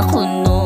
ako noon